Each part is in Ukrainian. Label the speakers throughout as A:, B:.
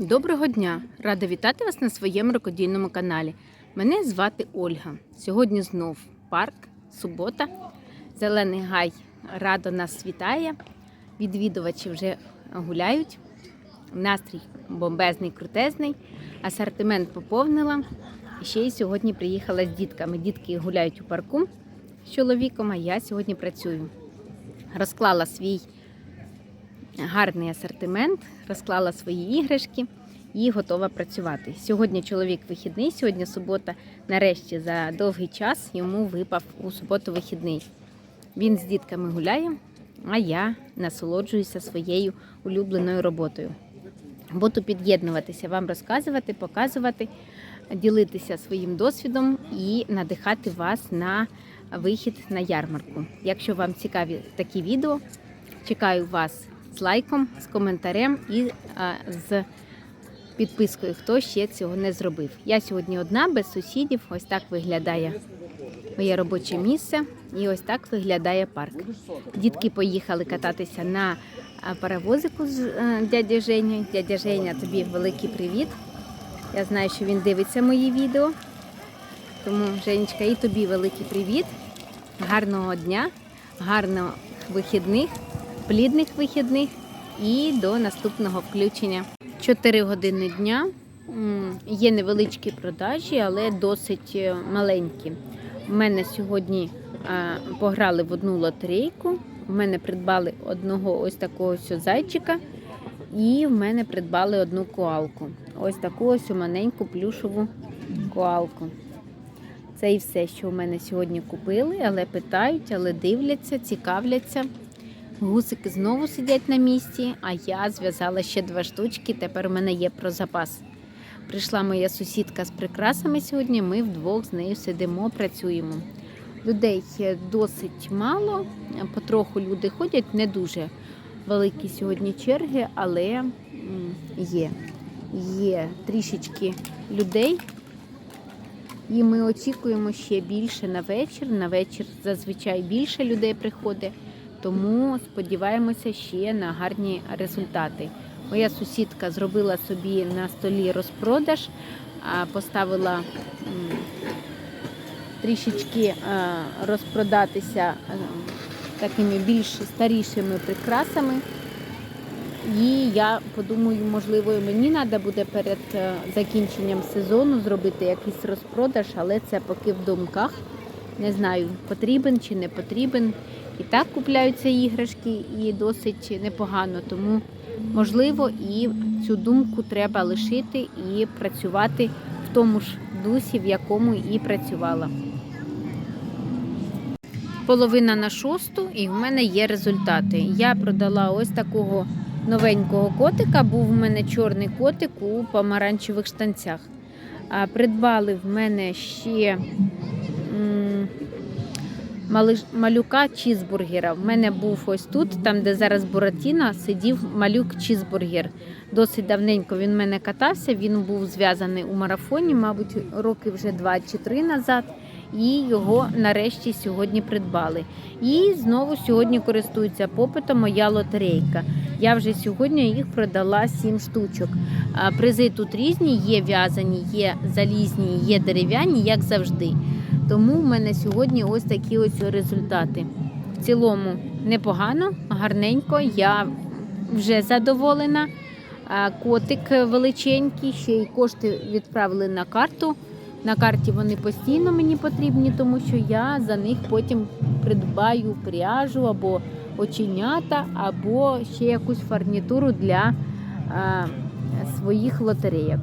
A: Доброго дня! Рада вітати вас на своєму рукодільному каналі. Мене звати Ольга. Сьогодні знов парк, субота. Зелений гай радо нас вітає. Відвідувачі вже гуляють. Настрій бомбезний, крутезний. Асортимент поповнила. Ще й сьогодні приїхала з дітками. Дітки гуляють у парку з чоловіком, а я сьогодні працюю. Розклала свій гарний асортимент, розклала свої іграшки і готова працювати. Сьогодні чоловік вихідний, сьогодні субота. Нарешті за довгий час йому випав у суботу вихідний. Він з дітками гуляє, а я насолоджуюся своєю улюбленою роботою. Буду під'єднуватися, вам розказувати, показувати, ділитися своїм досвідом і надихати вас на вихід на ярмарку. Якщо вам цікаві такі відео, чекаю вас з лайком, з коментарем і а, з підпискою, хто ще цього не зробив. Я сьогодні одна без сусідів. Ось так виглядає моє робоче місце, і ось так виглядає парк. Дітки поїхали кататися на а, паровозику з е, дядя Женя. Дядя Женя, тобі великий привіт. Я знаю, що він дивиться мої відео. Тому, Женечка, і тобі великий привіт. Гарного дня, гарних вихідних, плідних вихідних і до наступного включення. 4 години дня. Є невеличкі продажі, але досить е, маленькі. У мене сьогодні пограли в одну лотерейку. У мене придбали одного ось такого ось зайчика. І в мене придбали одну коалку. Ось таку ось маленьку плюшову коалку. Це і все, що в мене сьогодні купили, але питають, але дивляться, цікавляться. Гусики знову сидять на місці, а я зв'язала ще два штучки. Тепер у мене є про запас. Прийшла моя сусідка з прикрасами сьогодні. Ми вдвох з нею сидимо, працюємо. Людей досить мало, потроху люди ходять, не дуже великі сьогодні черги, але є. Є трішечки людей. І ми очікуємо ще більше на вечір. На вечір зазвичай більше людей приходить, тому сподіваємося ще на гарні результати. Моя сусідка зробила собі на столі розпродаж, поставила трішечки е, розпродатися е, такими більш старішими прикрасами. І я подумаю, можливо, мені треба буде перед е, закінченням сезону зробити якийсь розпродаж, але це поки в думках. Не знаю, потрібен чи не потрібен. І так купляються іграшки і досить непогано. Тому, можливо, і цю думку треба лишити і працювати в тому ж дусі, в якому і працювала. Половина на шосту, і в мене є результати. Я продала ось такого новенького котика. Був в мене чорний котик у помаранчевих штанцях. Придбали в мене ще малюка чізбургера. В мене був ось тут, там де зараз Буратіна, сидів малюк чізбургер. Досить давненько він в мене катався. Він був зв'язаний у марафоні, мабуть, роки вже два чи три назад. І його нарешті сьогодні придбали. І знову сьогодні користується попитом моя лотерейка. Я вже сьогодні їх продала 7 штучок. Призи тут різні, є в'язані, є залізні, є дерев'яні, як завжди. Тому в мене сьогодні ось такі ось результати. В цілому непогано, гарненько. Я вже задоволена. Котик величенький, ще й кошти відправили на карту. На карті вони постійно мені потрібні, тому що я за них потім придбаю пряжу або оченята, або ще якусь фарнітуру для а, своїх лотерейок.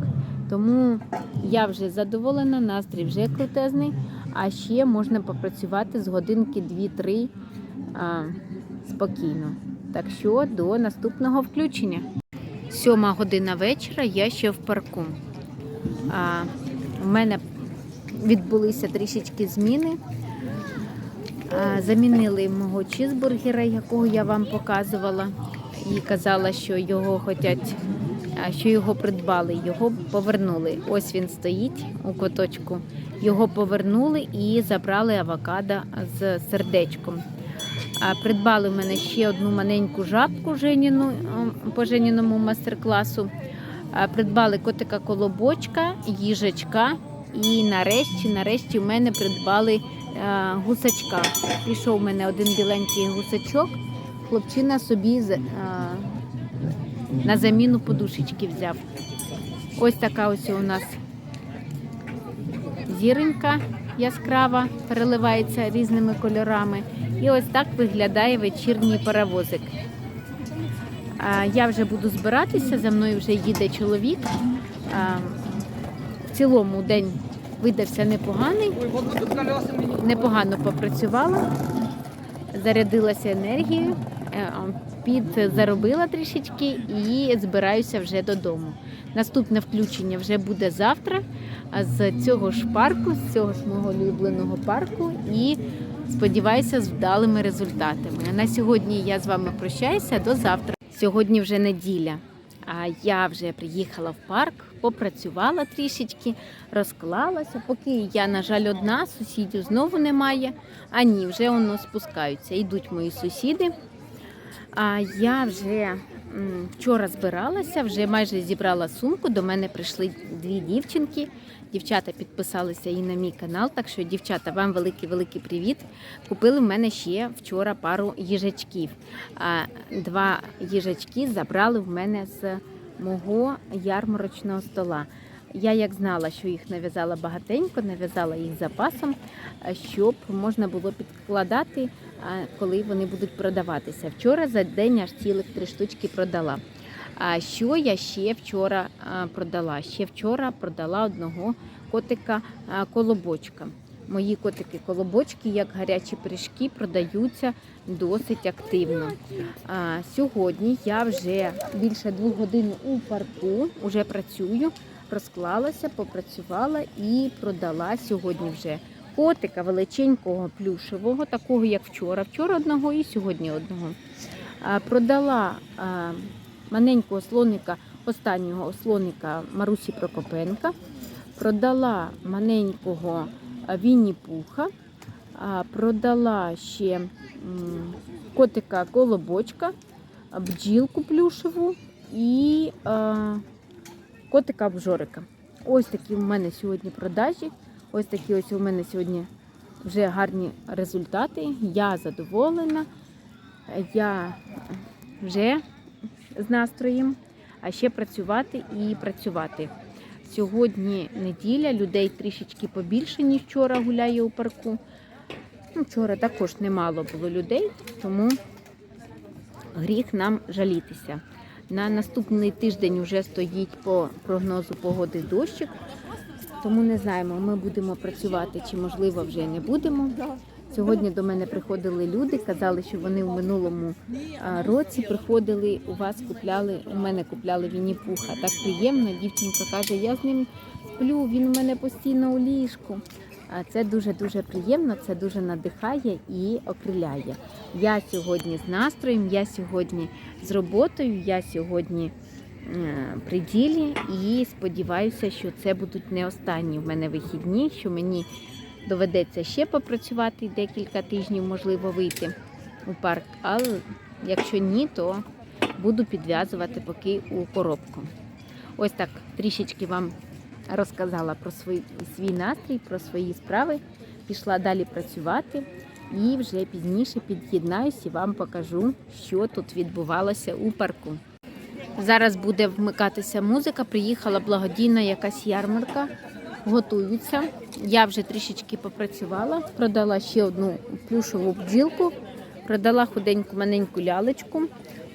A: Тому я вже задоволена, настрій вже крутезний, а ще можна попрацювати з годинки 2-3 спокійно. Так що до наступного включення. Сьома година вечора, я ще в парку. А, у мене відбулися трішечки зміни. А, Замінили мого чізбургера, якого я вам показувала, і казала, що його хотять, що його придбали, його повернули. Ось він стоїть у куточку. Його повернули і забрали авокадо з сердечком. Придбали в мене ще одну маленьку жабку Женіну, по Женіному мастер-класу. Придбали котика колобочка, їжачка. І нарешті, нарешті в мене придбали е, гусачка. Пішов у мене один біленький гусачок. Хлопчина собі е, на заміну подушечки взяв. Ось така ось у нас зіронька яскрава, переливається різними кольорами. І ось так виглядає вечірній паровозик. Я вже буду збиратися, за мною вже їде чоловік. В цілому день видався непоганий, непогано попрацювала, зарядилася енергією, е, підзаробила трішечки і збираюся вже додому. Наступне включення вже буде завтра з цього ж парку, з цього ж мого улюбленого парку, і сподіваюся, з вдалими результатами. На сьогодні я з вами прощаюся до завтра. Сьогодні вже неділя. А я вже приїхала в парк, попрацювала трішечки, розклалася. Поки я, на жаль, одна, сусідів знову немає. А ні, вже воно спускаються. Йдуть мої сусіди. А я вже вчора збиралася, вже майже зібрала сумку. До мене прийшли дві дівчинки. Дівчата підписалися і на мій канал. Так що, дівчата, вам великий великий привіт. Купили в мене ще вчора пару їжачків. А два їжачки забрали в мене з мого ярмарочного стола. Я як знала, що їх нав'язала багатенько, нав'язала їх запасом, щоб можна було підкладати, коли вони будуть продаватися. Вчора за день аж цілих три штучки продала. А що я ще вчора продала? Ще вчора продала одного котика колобочка. Мої котики-колобочки, як гарячі пиріжки, продаються досить активно. А, сьогодні я вже більше двох годин у парку, вже працюю, розклалася, попрацювала і продала сьогодні вже котика величенького плюшевого, такого як вчора. Вчора одного і сьогодні одного. Продала маленького слоника, останнього слоника Марусі Прокопенка. Продала маленького Вінні-Пуха, продала ще котика колобочка, бджілку плюшеву і котика обжорика. Ось такі в мене сьогодні продажі. Ось такі ось у мене сьогодні вже гарні результати. Я задоволена. Я вже з настроєм, а ще працювати і працювати. Сьогодні неділя, людей трішечки побільше, ніж вчора гуляє у парку. Ну, Вчора також немало було людей, тому гріх нам жалітися. На наступний тиждень вже стоїть по прогнозу погоди дощик, тому не знаємо, ми будемо працювати чи можливо вже не будемо. Сьогодні до мене приходили люди, казали, що вони в минулому році приходили, у вас купляли, у мене купляли Вінні-Пуха. Так приємно. Дівчинка каже, я з ним сплю, він у мене постійно у ліжку. А це дуже-дуже приємно, це дуже надихає і окриляє. Я сьогодні з настроєм, я сьогодні з роботою, я сьогодні е, при ділі і сподіваюся, що це будуть не останні в мене вихідні, що мені доведеться ще попрацювати декілька тижнів, можливо, вийти у парк. Але якщо ні, то буду підв'язувати поки у коробку. Ось так трішечки вам розказала про свій, свій настрій, про свої справи. Пішла далі працювати і вже пізніше під'єднаюсь і вам покажу, що тут відбувалося у парку. Зараз буде вмикатися музика. Приїхала благодійна якась ярмарка. Готуються. Я вже трішечки попрацювала, продала ще одну плюшову бджілку, продала худеньку маленьку лялечку.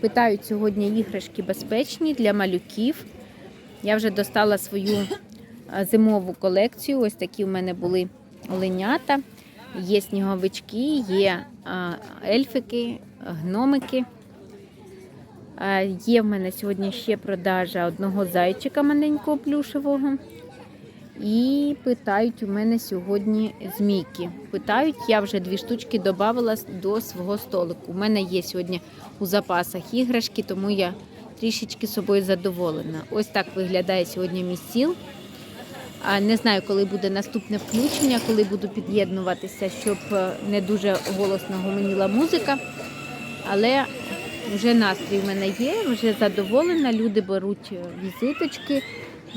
A: Питають сьогодні іграшки безпечні для малюків. Я вже достала свою зимову колекцію. Ось такі в мене були оленята, є сніговички, є ельфики, гномики. А, Є в мене сьогодні ще продажа одного зайчика маленького плюшевого. І питають у мене сьогодні змійки. Питають, я вже дві штучки додавала до свого столику. У мене є сьогодні у запасах іграшки, тому я трішечки собою задоволена. Ось так виглядає сьогодні мій стіл. Не знаю, коли буде наступне включення, коли буду під'єднуватися, щоб е, не дуже голосно гомоніла музика. Але Вже настрій в мене є, вже задоволена. Люди беруть е, візиточки,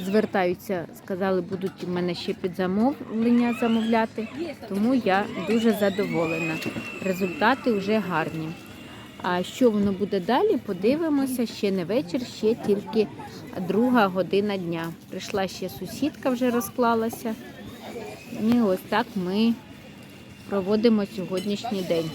A: звертаються, сказали, будуть у мене ще під замовлення замовляти. Тому я дуже задоволена. Результати вже гарні. А що воно буде далі? Подивимося. Ще не вечір, ще тільки друга година дня. Прийшла ще сусідка, вже розклалася. І ось так ми проводимо сьогоднішній день.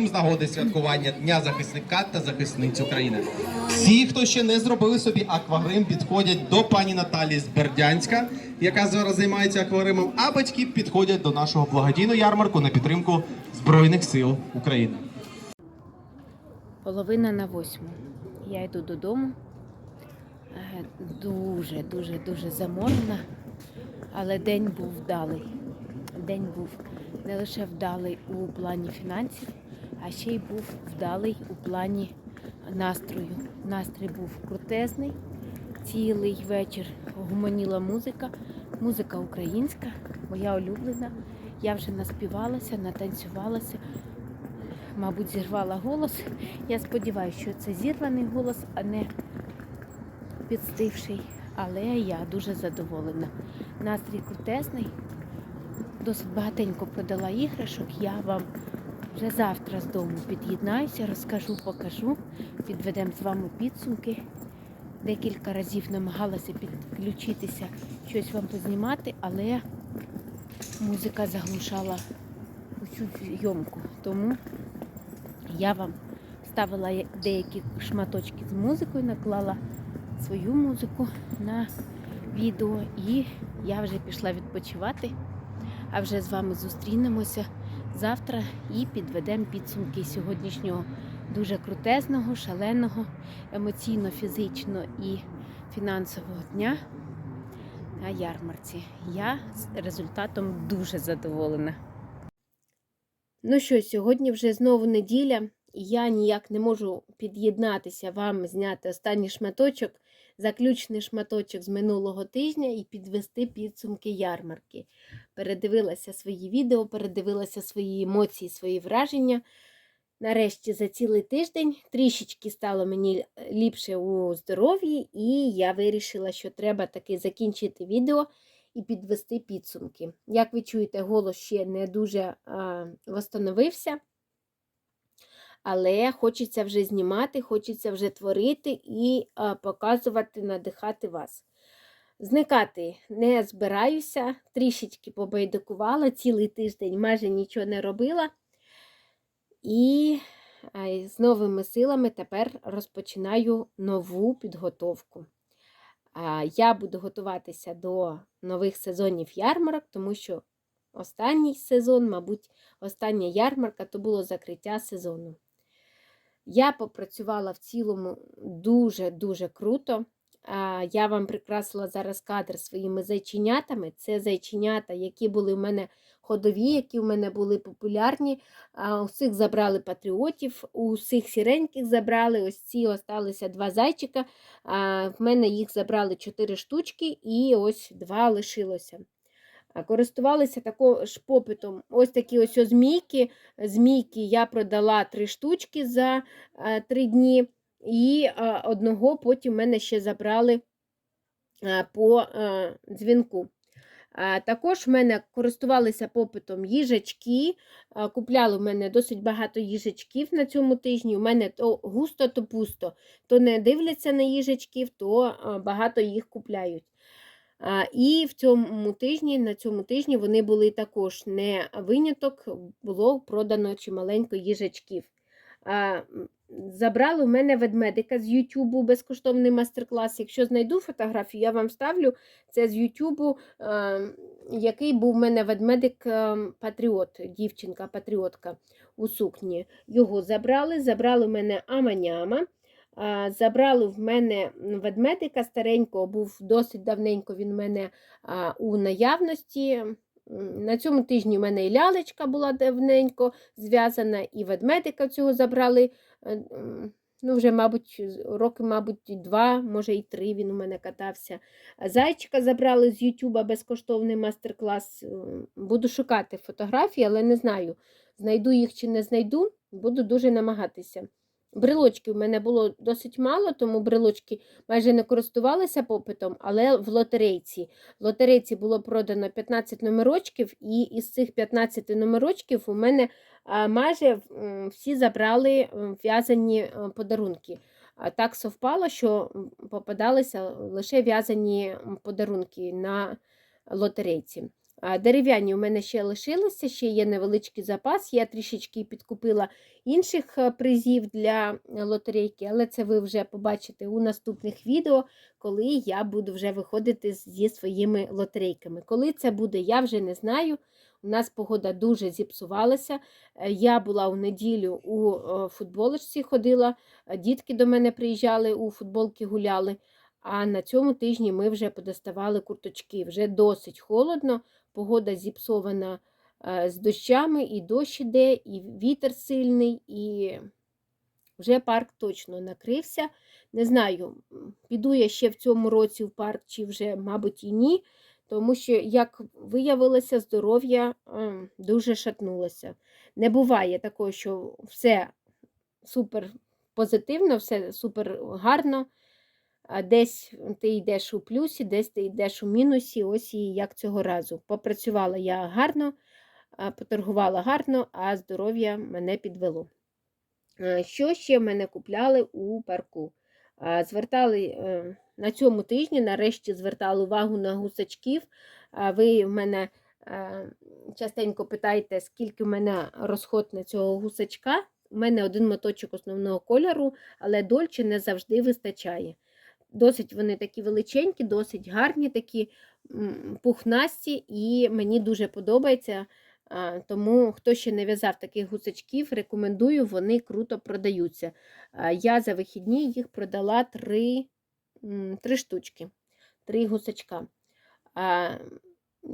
B: Безкоштовний з нагоди святкування Дня захисника та захисниць України. Всі, хто ще не зробили собі аквагрим, підходять до пані Наталі з Бердянська, яка зараз займається акваримом, а батьки підходять до нашого благодійного ярмарку на підтримку Збройних сил України.
A: Половина на восьму. Я йду додому. Е, Дуже, дуже, дуже заморена. Але день був вдалий. День був не лише вдалий у плані фінансів, а ще й був вдалий у плані настрою. Настрій був крутезний. Цілий вечір гуманіла музика, музика українська, моя улюблена. Я вже наспівалася, натанцювалася, мабуть, зірвала голос. Я сподіваюся, що це зірваний голос, а не підстивший. Але я дуже задоволена. Настрій крутезний. Досить багатенько продала іграшок. Я вам вже завтра з дому під'єднаюся, розкажу, покажу, підведемо з вами підсумки. Декілька разів намагалася підключитися, щось вам познімати, але музика заглушала усю зйомку. Тому я вам ставила деякі шматочки з музикою, наклала свою музику на відео і я вже пішла відпочивати. А вже з вами зустрінемося завтра і підведемо підсумки сьогоднішнього дуже крутезного, шаленого, емоційно, фізично і фінансового дня на ярмарці. Я з результатом дуже задоволена. Ну що, сьогодні вже знову неділя, і я ніяк не можу під'єднатися вам, зняти останній шматочок, заключний шматочок з минулого тижня і підвести підсумки ярмарки. Передивилася свої відео, передивилася свої емоції, свої враження. Нарешті за цілий тиждень трішечки стало мені ліпше у здоров'ї, і я вирішила, що треба таки закінчити відео і підвести підсумки. Як ви чуєте, голос ще не дуже а, восстановився, але хочеться вже знімати, хочеться вже творити і а, показувати, надихати вас. Зникати не збираюся, трішечки побайдикувала, цілий тиждень майже нічого не робила. І а, з новими силами тепер розпочинаю нову підготовку. А, Я буду готуватися до нових сезонів ярмарок, тому що останній сезон, мабуть, остання ярмарка то було закриття сезону. Я попрацювала в цілому дуже-дуже круто. Я вам прикрасила зараз кадр своїми зайченятами. Це зайченята, які були в мене ходові, які в мене були популярні. Усіх забрали патріотів, усіх сіреньких забрали. Ось ці осталися два зайчика. В мене їх забрали чотири штучки, і ось два лишилося. Користувалися також попитом. Ось такі ось змійки. Змійки я продала три штучки за три дні, і одного потім мене ще забрали по дзвінку. Також в мене користувалися попитом їжачки. Купляли в мене досить багато їжачків на цьому тижні. У мене то густо, то пусто. То не дивляться на їжачків, то багато їх купляють. І в цьому тижні, на цьому тижні вони були також не виняток, було продано чималенько їжачків. Забрали в мене ведмедика з Ютубу безкоштовний мастер-клас. Якщо знайду фотографію, я вам ставлю це з Ютубу, який був в мене ведмедик е, Патріот, дівчинка патріотка у сукні. Його забрали, забрали в мене Аманяма. Забрали в мене ведмедика старенького, був досить давненько він в мене у наявності. На цьому тижні в мене і лялечка була давненько зв'язана, і ведмедика цього забрали. е, Ну, вже, мабуть, роки, мабуть, два, може і три він у мене катався. Зайчика забрали з Ютуба безкоштовний мастер-клас. Е, Буду шукати фотографії, але не знаю, знайду їх чи не знайду, буду дуже намагатися. Брелочки в мене було досить мало, тому брелочки майже не користувалися попитом, але в лотерейці. В лотерейці було продано 15 номерочків, і із цих 15 номерочків у мене майже всі забрали в'язані е, подарунки. Так совпало, що попадалися лише в'язані подарунки на лотерейці. Дерев'яні у мене ще лишилися, ще є невеличкий запас. Я трішечки підкупила інших е, призів для лотерейки, але це ви вже побачите у наступних відео, коли я буду вже виходити зі своїми лотерейками. Коли це буде, я вже не знаю. У нас погода дуже зіпсувалася. Е, Я була у неділю у е, футболочці ходила, дітки до мене приїжджали у футболки гуляли. А на цьому тижні ми вже подоставали курточки. Вже досить холодно, погода зіпсована е, з дощами, і дощ іде, і вітер сильний, і вже парк точно накрився. Не знаю, піду я ще в цьому році в парк, чи вже, мабуть, і ні. Тому що, як виявилося, здоров'я ем, дуже шатнулося. Не буває такого, що все супер позитивно, все супер гарно. Десь ти йдеш у плюсі, десь ти йдеш у мінусі. Ось і як цього разу. Попрацювала я гарно, поторгувала гарно, а здоров'я мене підвело. Е, Що ще мене купляли у парку? Звертали е, на цьому тижні, нарешті звертали увагу на гусачків. Ви в мене частенько питаєте, скільки в мене розход на цього гусачка. У мене один моточок основного кольору, але дольче не завжди вистачає. Досить вони такі величенькі, досить гарні, такі пухнасті, і мені дуже подобається. Тому, хто ще не в'язав таких гусачків, рекомендую, вони круто продаються. Я за вихідні їх продала три, три штучки, три гусачка.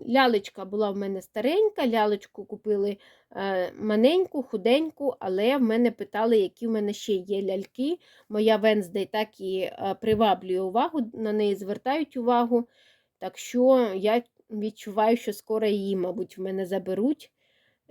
A: Лялечка була в мене старенька, лялечку купили е, маленьку, худеньку, але в мене питали, які в мене ще є ляльки. Моя Венздей так і е, приваблює увагу, на неї звертають увагу. Так що я відчуваю, що скоро її, мабуть, в мене заберуть.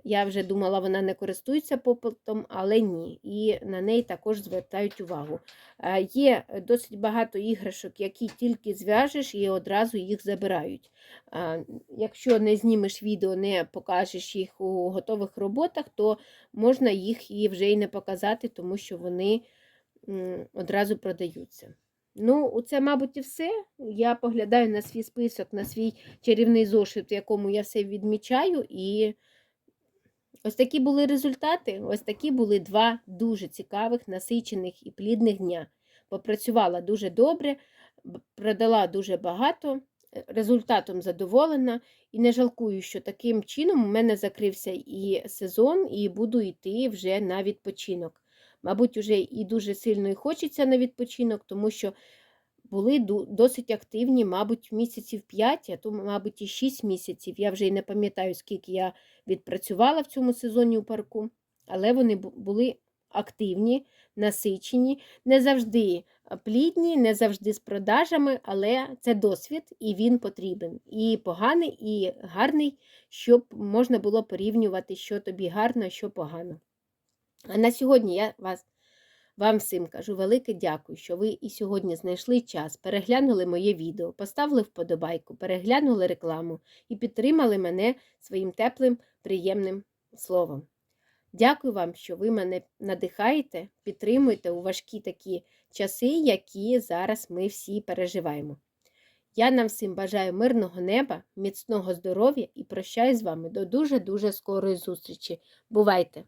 A: Я вже думала, вона не користується попитом, але ні. І на неї також звертають увагу. Е, Є досить багато іграшок, які тільки зв'яжеш і одразу їх забирають. Е, Якщо не знімеш відео, не покажеш їх у готових роботах, то можна їх і вже й не показати, тому що вони одразу продаються. Ну, це, мабуть, і все. Я поглядаю на свій список, на свій чарівний зошит, в якому я все відмічаю. І ось такі були результати. Ось такі були два дуже цікавих, насичених і плідних дня. Попрацювала дуже добре, продала дуже багато, е, результатом задоволена і не жалкую, що таким чином у мене закрився і сезон, і буду йти вже на відпочинок. Мабуть, уже і дуже сильно і хочеться на відпочинок, тому що були досить активні, мабуть, місяців 5, а то, мабуть, і 6 місяців. Я вже й не пам'ятаю, скільки я відпрацювала в цьому сезоні у парку, але вони були активні, насичені, не завжди плідні, не завжди з продажами, але це досвід і він потрібен. І поганий, і гарний, щоб можна було порівнювати, що тобі гарно, що погано. А на сьогодні я вас, вам всім кажу велике дякую, що ви і сьогодні знайшли час, переглянули моє відео, поставили вподобайку, переглянули рекламу і підтримали мене своїм теплим, приємним словом. Дякую вам, що ви мене надихаєте, підтримуєте у важкі такі часи, які зараз ми всі переживаємо. Я нам всім бажаю мирного неба, міцного здоров'я і прощаюсь з вами до дуже-дуже скорої зустрічі. Бувайте!